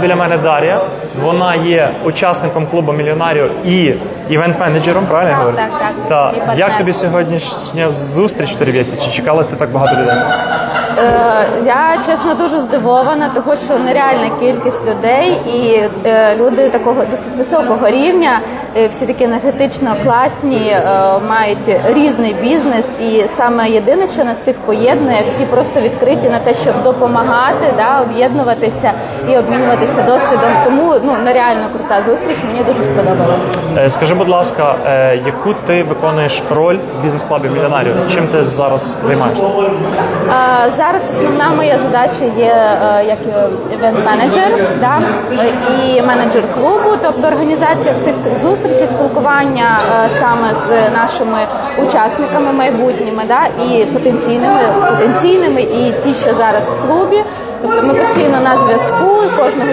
Біля мене Дар'я. Вона є учасником клубу мільйонарів і івент-менеджером, правильно я говорю? так, так. Так. І. Як тобі сьогоднішня зустріч в Тервєсі? Чи чекала ти так багато людей? Е, Я чесно дуже здивована, тому що нереальна кількість людей і е, люди такого досить високого рівня, е, всі такі енергетично класні, е, мають різний бізнес. І саме єдине, що нас всіх поєднує, всі просто відкриті на те, щоб допомагати, да, об'єднуватися і обмінюватися досвідом. Тому ну нереально крута зустріч. Мені дуже сподобалась. Е, Скажи, будь ласка, е, яку ти виконуєш роль в бізнес-клабі мільйонарів? Чим ти зараз займаєшся? Зараз основна моя задача є е, як івент-менеджер да, і менеджер клубу, тобто організація всіх цих зустрічей, спілкування е, саме з нашими учасниками майбутніми, да, і потенційними, потенційними, і ті, що зараз в клубі. Тобто ми постійно на зв'язку кожного